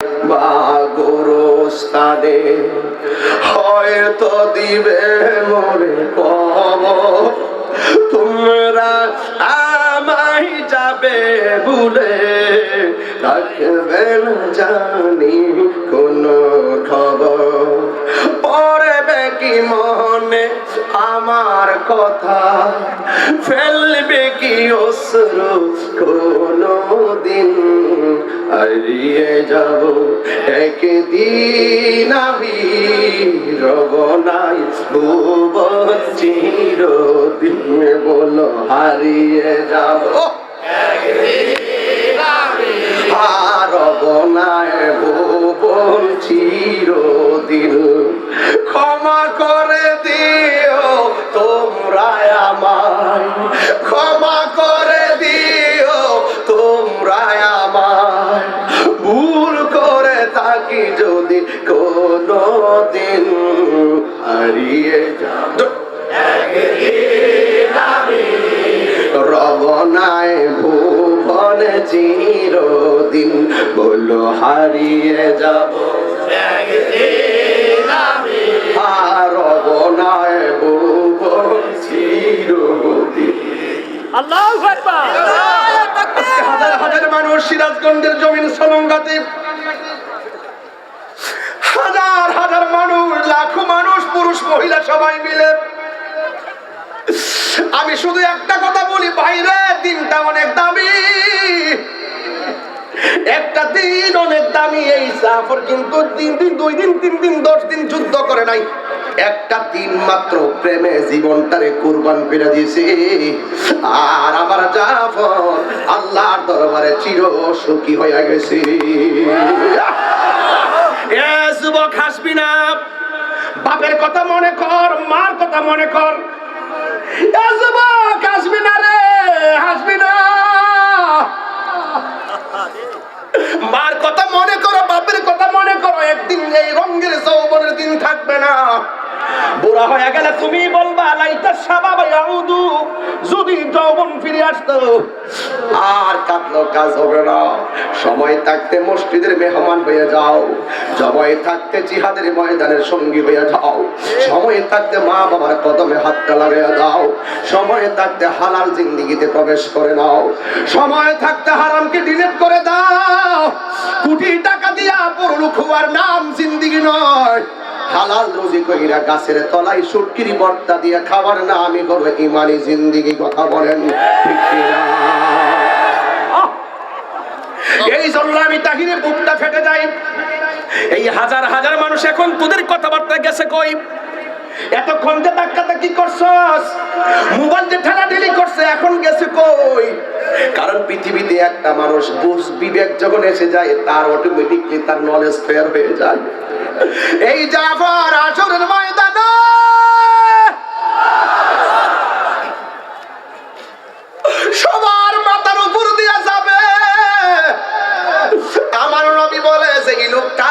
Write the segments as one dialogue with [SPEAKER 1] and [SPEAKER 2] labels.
[SPEAKER 1] বা গোরস্থানে হয়তো দিবে মরে কব তোমরা আমায় যাবে ভুলে রাখবে না জানি কোনো খবর। পড়বে কি মনে আমার কথা? ফেলবে কি অশ্রু কোনো দিন? হারিয়ে যাব। একদিন আমি রব নাই ভুবন চিরদিন বলো হারিয়ে যাব। হারব নাই ভুবন চিরদিন। ক্ষমা করে দিও কোনো দিন হারিয়ে যাব। রবনায় ভুবনে চিরদিন বলো হারিয়ে যাব। রবনায় ভুবন চিরদিন।
[SPEAKER 2] আল্লাহু
[SPEAKER 1] হাজার হাজার মানুষ সিরাজগঞ্জের জমিন সলঙ্গাতে হাজার হাজার মানুষ লাখো মানুষ পুরুষ মহিলা সবাই মিলে। আমি শুধু একটা কথা বলি বাইরে দিনটা অনেক দামি। একটা দিন অনেক দামি এই সাফর কিন্তু তিন দিন, দুই দিন, তিন দিন, দশ দিন যুদ্ধ করে নাই। একটা দিন মাত্র প্রেমে জীবনটারে কুরবান করে দিয়েছে। আর আমার জাফর আল্লাহর দরবারে চির সুখী হয়ে গেছে। যুবক হাসবি না। বাপের কথা মনে কর, মার কথা মনে কর। হাসবি না রে, হাসবি না। মার কথা মনে করো, বাপের কথা মনে করো, একদিন এই রঙের যৌবনের দিন থাকবে না। বুড়া হয়ে গেলে তুমি বলবা সাবাব ইয়াউদু, যদি সময় থাকতে মসজিদের মেহমান হয়ে যাও। সময় থাকতে জিহাদের ময়দানের সঙ্গী হয়ে যাও। সময় থাকতে মা বাবার কদমে হাতটা লাগিয়ে দাও। সময় থাকতে হালাল জিন্দিগিতে প্রবেশ করে নাও। সময় থাকতে হারামকে ডিলিট করে দাও। কোটি টাকা দিয়া পড়লুক হওয়ার নাম জিন্দিগি নয়। হালাল রুজি কইরা গাছের তলায় সুটকিরি বর্তা দিয়ে খাবার না আমি করব ইমানি জিন্দিগি কথা বলেন ঠিক কিনা? এই জন্য আমি তাহিরে বুকটা ফেটে যাই। এই হাজার হাজার মানুষ এখন তোদের কথাবার্তা গেছে কই? এতক্ষণ যে ধাক্কাটা কি করছস? মোবাইল যে ঠেলাঠেলি করছে এখন গেছে কই? কারণ পৃথিবীতে একটা মানুষ বুঝ বিবেক যখন এসে যায় তার অটোমেটিকলি তার নলেজ ফেয়ার হয়ে যায়। এই জাফর আসরের ময়দানে। সবার মাথার উপর দিয়া যাবে। আমার নবী বলে এই লোকটা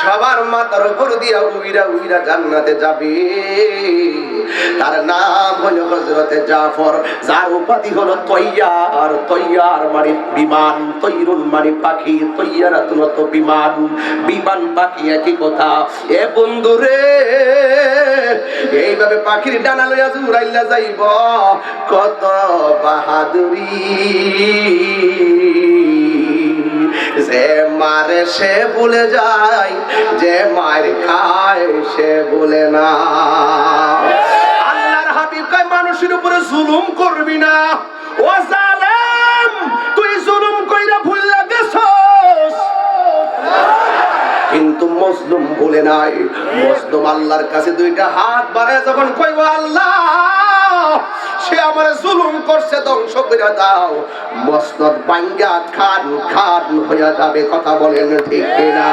[SPEAKER 1] সবার মাথার উপর দিয়া উইরা উইরা জান্নাতে যাবে। তার নাম হলো হজরতে জাফর, যার উপাধি হলো তৈয়ার। তৈয়ার মানে বিমান, তৈরুল মানে পাখি, তৈয়ারাতুন তো বিমান। বিমান, পাখি একই কথা। এ বন্ধু রে, এইভাবে পাখির ডানা লইয়া জুড়াইলা যাইব। কত বাহাদুরি। যে মারে সে ভুলে যায়, যে মার খায় সে ভুলে না। আল্লাহর হাবিব কয়, মানুষের উপরে জুলুম করবি না। ও জালেম, তুই জুলুম কইরা ভুললা গেছস। কিন্তু মজলুম বলে নাই। মজলুম আল্লাহর কাছে দুইটা হাত বাড়ায় যখন কইব, আল্লাহ! সে আমার জুলুম করছে ধ্বংস করে দাও। মসনদ বাঙ্গা খান খান হইয়া যাবে কথা বলেন ঠিক না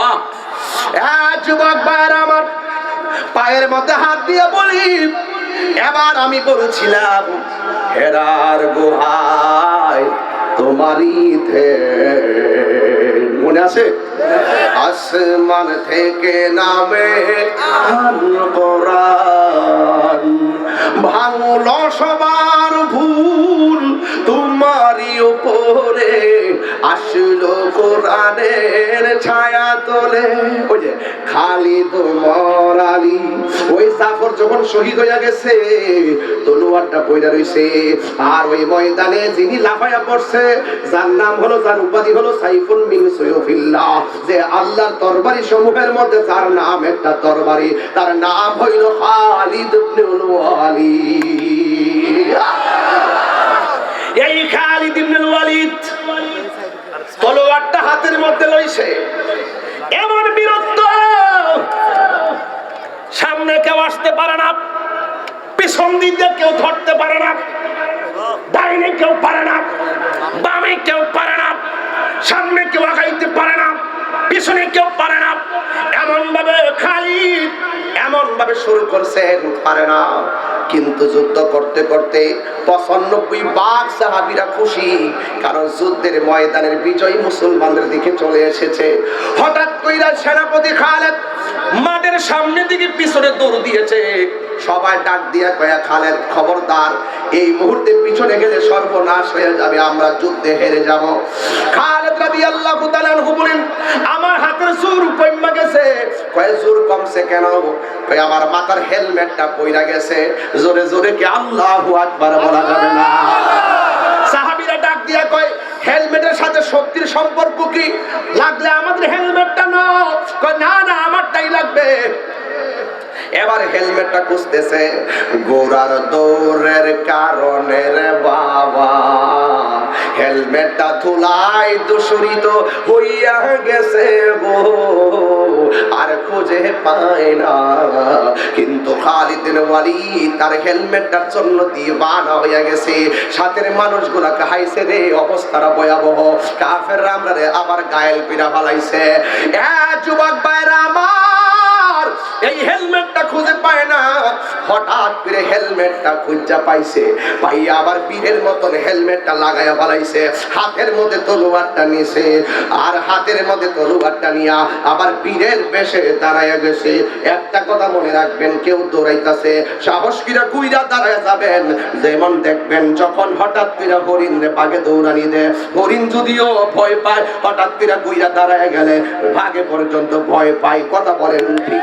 [SPEAKER 1] আহ, হ্যাঁ, যুবক ভাইয়ের আমার পায়ের মধ্যে হাত দিয়ে বলি এবার আমি বলছিলাম হেরার গুহায় তোমারই মনে আছে? আসমান থেকে নামে কোরআন। ভাঙল সবার ভুল তোমারই ওপরে আসলো কোরআনের ছায়া তোলে। ওই যে খালিদ ওই জাফর যখন শহীদ হইয়া গেছে, তলোয়ারটা পয়দা রইছে। আর ওই ময়দানে যিনি লাফায়া পড়ছে, যার নাম হলো, যার উপাধি হলো সাইফুল মিন সৈয়ফিল্লাহ। যে আল্লাহর তরবারি সমূহের মধ্যে যার নাম, একটা তরবারি, তার নাম হইল খালিদ ওয়ালিদ এই খালিদ ওয়ালিদ। তলোয়ারটা হাতের মধ্যে লইছে। এমন বীরত্ব সামনে কেউ আসতে পারে না। পিছন দিয়ে কেউ ধরতে পারে না। ডাইনে কেউ পারে না। বামে কেউ পারে না। সামনে কেউ আগাইতে পারে না। পিছনে কেউ পারে না। এমন ভাবে খালি এমন ভাবে শুরু করছেন পারে না। কিন্তু যুদ্ধ করতে করতে পঁচানব্বই বাঘ সাহাবিরা খুশি, কারণ যুদ্ধের ময়দানের বিজয় মুসলমানদের দিকে চলে এসেছে। হঠাৎ কইরা সেনাপতি খালেদ মাঠের সামনে দিকে পিছনে দৌড় দিয়েছে। সবাই ডাক দিয়া কয়া, খালেদ খবরদার, এই মুহূর্তে পিছনে গেলে সর্বনাশ হয়ে যাবে, আমরা যুদ্ধে হেরে যাব। খালেদ রাদিয়াল্লাহু আনহু বলেন, আমার হাতের জোর কমে গেছে। কয় জোর কমছে কেন? কয়, আমার মাথার হেলমেটটা পইরা গেছে। জোরে জোরে কি, আল্লাহু আকবার বলা যাবে না। সাহাবীরা ডাক দিয়া কয়, হেলমেটের সাথে শক্তির সম্পর্ক কি? লাগলে আমাদের হেলমেটটা নাও। না না, আমারটাই লাগবে। এবার হেলমেটটা খুঁজতেছে। গোড়ার দৌড়ের কারণে রে বাবা। হেলমেটটা ধুলাই দূষরিত হইয়া গেছে গো। আর খুঁজে পায় না। কিন্তু খালিদিন ওয়ালি তার হেলমেটটার জন্য দিবানা হইয়া গেছে। সাথের মানুষগুলা হাইছে রে, অবস্থাটা ভয়াবহ। কাফের আমরা রে আবার গায়েল পিরা ফালাইছে। এ যুবক বাইরা আমার এই হেলমেটটা খুঁজে পায় না। হঠাৎ করে হেলমেটটা খুঁজা পাইছে। পাইয়া আবার বীরের মতন হেলমেটটা লাগাইয়া ফেলাইছে। হাতের মধ্যে তলোয়ারটা নিছে আর হাতের মধ্যে তলোয়ারটা নিয়া আবার বীরের বেশে দাঁড়াইয়া গেছে। একটা কথা মনে রাখবেন, কেউ দৌড়াইতাছে। সাহস কিরা কুইরা দাঁড়ায় যাবেন। যেমন দেখবেন, যখন হঠাৎ করে হরিণ রে বাগে দৌড়ানি দে হরিণ যদিও ভয় পায়, হঠাৎ করে কুইরা দাঁড়ায় গেলে ভাগে পর্যন্ত ভয় পায়। কথা বলেন ঠিক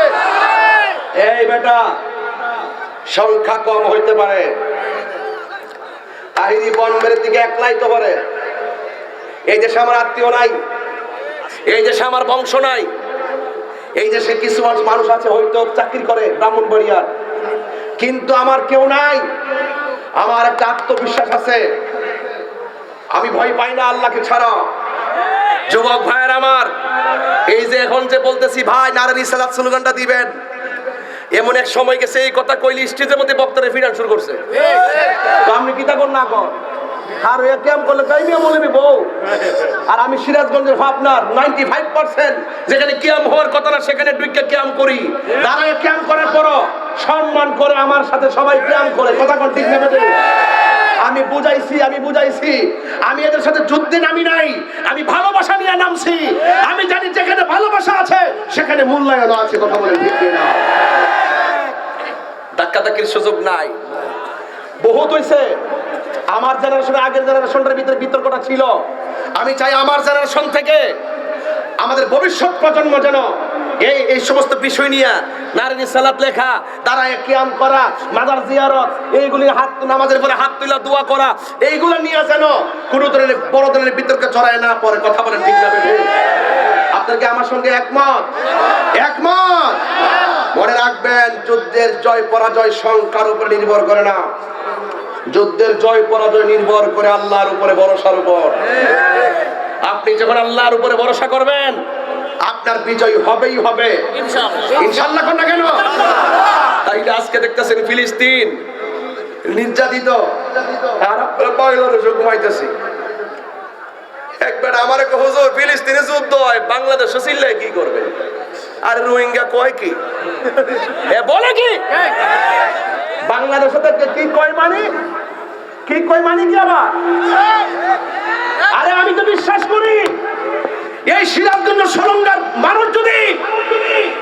[SPEAKER 1] এই বেটা, সংখ্যা কম হইতে পারে। তাহিরি বনবের দিকে একলাই তো পারে। এই দেশে আমার আত্মীয় নাই, এই দেশে আমার বংশ নাই। এই দেশে কিছু মানুষ- আছে, হয়তো চাকরি করে ব্রাহ্মণবাড়িয়ার। কিন্তু আমার কেউ নাই। আমার একটা আত্মবিশ্বাস আছে। আমি ভয় পাই না আল্লাহকে ছাড়া। যুবক ভাইয়ের আমার, এই যে এখন যে বলতেছি, ভাই, নারায়ণ ইসালাত স্লোগানটা দিবেন। এমন এক সময় গেছে, এই কথা কইলে স্টেজের মধ্যে বক্তারে ফিরান শুরু করছে। আপনি কি তা না কর? আর করলে আর আমি ফাইভ পার্সেন্ট যেখানে কথা না, সেখানে করি। করার সম্মান করে আমার সাথে সবাই ক্যাম্প করে। কথা কোন ঠিক আমি বুঝাইছি আমি বুঝাইছি। আমি এদের সাথে যুদ্ধে নামি নাই। আমি ভালোবাসা নিয়ে নামছি। আমি জানি যেখানে ভালোবাসা আছে সেখানে মূল্যায়ন আছে কথা বলে ঠিক না ধাক্কাধাক্কির সুযোগ নাই। বহুত হইছে। আমার জেনারেশন আগের জেনারেশনের ভিতরে বিতর্কটা ছিল। আমি চাই আমার জেনারেশন থেকে আমাদের ভবিষ্যৎ প্রজন্ম যেন এই এই সমস্ত বিষয় নিয়ে নারী সালাত লেখা, দাঁড়ায় কিয়াম করা মাদার জিয়ারত, এইগুলি হাত, নামাজের পরে হাত তুলা দোয়া করা, এইগুলো নিয়ে যেন কোনো ধরনের বড় ধরনের বিতর্কে ছড়ায় না পরে কথা বলেন ঠিক না বেঠিক? আপনার কি আমার সঙ্গে একমত? একমত? মনে রাখবেন, যুদ্ধের জয়, পরাজয় সংখ্যার উপর নির্ভর করে না। যুদ্ধের জয়, পরাজয় নির্ভর করে আল্লাহর উপরে ভরসার উপর। আপনি যখন আল্লাহর উপরে ভরসা করবেন আপনার বিজয় হবেই হবে। ইনশাল্লাহ না কেন? তাই আজকে দেখতেছেন ফিলিস্তিন নির্যাতিত। আর বাংলাদেশে ঘুমাইতেছি। একবার আমার হুজুর ফিলিস্তিনে যুদ্ধ হয় বাংলাদেশে কি করবে? আর রোহিঙ্গা কয় কি? এ বলে কি? বাংলাদেশে কি কয় মানে? কি কয় মানে কি আবার? আরে আমি তো বিশ্বাস করি। এই সিরাজগঞ্জ সরঙ্গার মানুষ যদি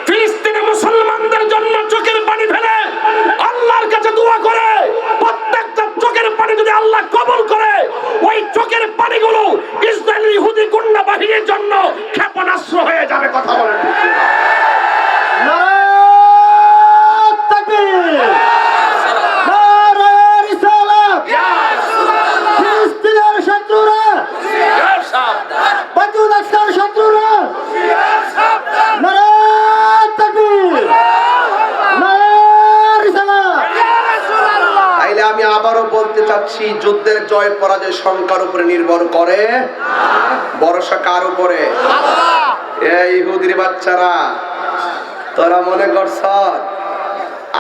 [SPEAKER 1] ফিলিস্তিনে মুসলমানদের জন্য চোখের পানি ফেলে, আল্লাহর কাছে দোয়া করে, প্রত্যেকটা চোখের পানি যদি আল্লাহ কবল করে, ওই চোখের পানিগুলো ইসরায়েলি ইহুদি গুন্ডা বাহিনীর জন্য বলতে চাচ্ছি যুদ্ধের জয় পরাজয় সংখ্যার উপরে নির্ভর করে? ভরসা কার উপরে? এই ইহুদির বাচ্চারা তোরা মনে করছ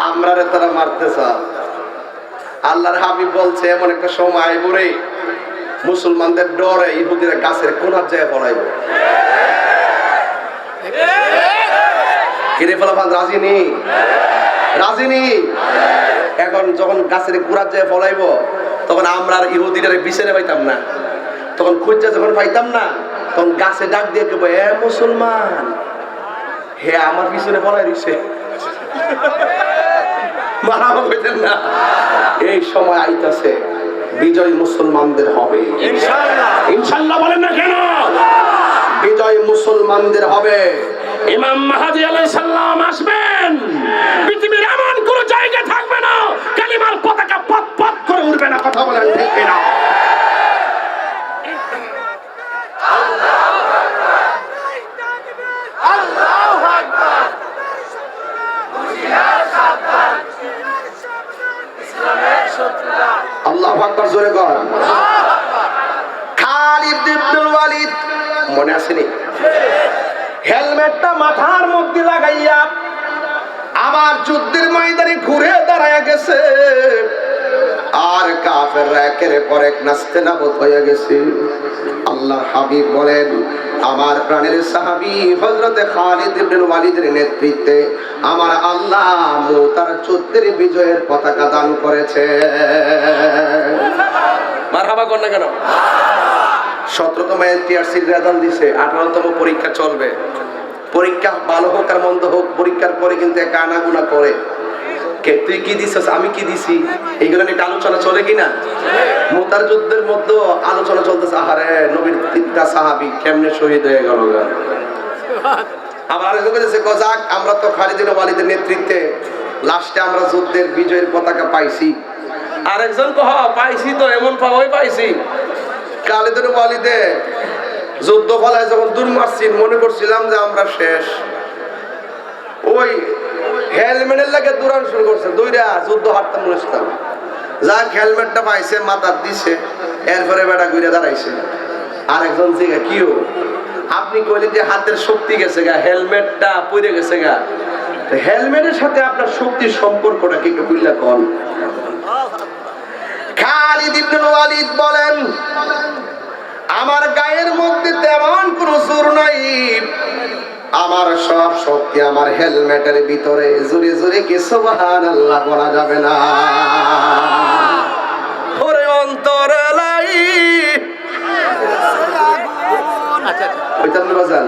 [SPEAKER 1] আমরা রে তোরা মারতেছ? আল্লাহর হাবিব বলছে এমন একটা সময় আইব রে মুসলমানদের ডরে ইহুদিরা গাছের কোনার জায়গায় পড়াইব রাজি নেই রাজি নেই এখন যখন গাছের গোড়ার যায় ফলাইব তখন আমরা আর ইহুদিটারে বিচারে পাইতাম না। তখন খুঁজা যখন পাইতাম না তখন গাছে ডাক দিয়ে কেবো এ মুসলমান হে আমার পিছনে ফলাই দিছে। মারামা কইতেন না। এই সময় আইতাছে বিজয় মুসলমানদের হবে। ইনশাল্লাহ বলেন না কেন? বিজয় মুসলমানদের হবে। ইমাম মাহাদি আলাইহিস সালাম আসবেন পৃথিবীর এমন কোন জায়গা থাকবে না কালিমার পতাকা পথ পথ করে উড়বে না কথা বলেন ঠিক কিনা আল্লাহ আকবার জোরে কর খালিদ ইবনুল ওয়ালিদ মনে আসেনি হেলমেটটা মাথার মধ্যে লাগাইয়া আমার যুদ্ধের ময়দানে ঘুরে দাঁড়ায় গেছে। আর কাফের একের পর এক নাচতে নাবত হয়ে গেছে। আল্লাহ হাবিব বলেন, আমার প্রাণের সাহাবী হযরতে খালিদ ইবনে ওয়ালিদের নেতৃত্বে আমার আল্লাহ তার যুদ্ধের বিজয়ের পতাকা দান করেছে মারহাবা কর না কেন? সতেরোতম এনটিআরসির রেজাল্ট দিছে, আঠারোতম পরীক্ষা চলবে। পরীক্ষা ভালো হোক আর মন্দ হোক, পরীক্ষার পরে কিন্তু এক আনাগুনা করে। তুই কি দিছিস? আমি কি দিছি? এইগুলো নিয়ে আলোচনা চলে কিনা? মোতার যুদ্ধের মধ্যে আলোচনা চলতেছে, আহারে, নবীর তিনটা সাহাবি কেমনে শহীদ হয়ে গেল গজাক আমরা তো খালিদিন ওয়ালিদের নেতৃত্বে লাস্টে আমরা যুদ্ধের বিজয়ের পতাকা পাইছি। আরেকজন কহ পাইছি তো, এমন পাওয়াই পাইছি। খালিদিন ওয়ালিদে যুদ্ধ ফলায় যখন দূর মারছি মনে করছিলাম যে আমরা শেষ। ওই হেলমেটের লাগে দূরান শুরু করছে দুইটা যুদ্ধ হারতাম মুসতাম যাক হেলমেটটা পাইছে, মাথার দিছে, এরপরে বেটা ঘুরে দাঁড়াইছে। আরেকজন জিগা কিও আপনি কইলেন যে হাতের শক্তি গেছে গা, হেলমেটটা পরে গেছে গা। হেলমেটের সাথে আপনার শক্তির সম্পর্কটা কি একটু কন? খালিদ ইবনুল ওয়ালিদ বলেন আমার গায়ের মধ্যে তেমন কোনো জোর নাই। আমার সব শক্তি আমার হেলমেটের ভিতরে। জোরে জোরে কি সুবহান আল্লাহ বলা যাবে না। ওরে অন্তর লাই বাজান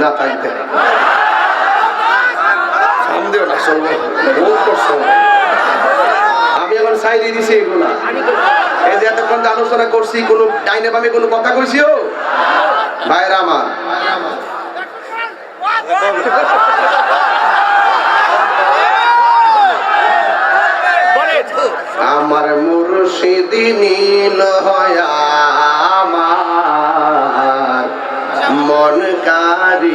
[SPEAKER 1] না তাইতে থাম না, চলবো। বহুত করছ কারণ সাইরি দিছে এগুলা। এই যে এতক্ষণ যে আলোচনা করছি, কোন ডাইনে বামে কোন কথা কইছিও? ভাইরা আমার। আমার মুর্শিদ নীল হয়া আমার। মন কারি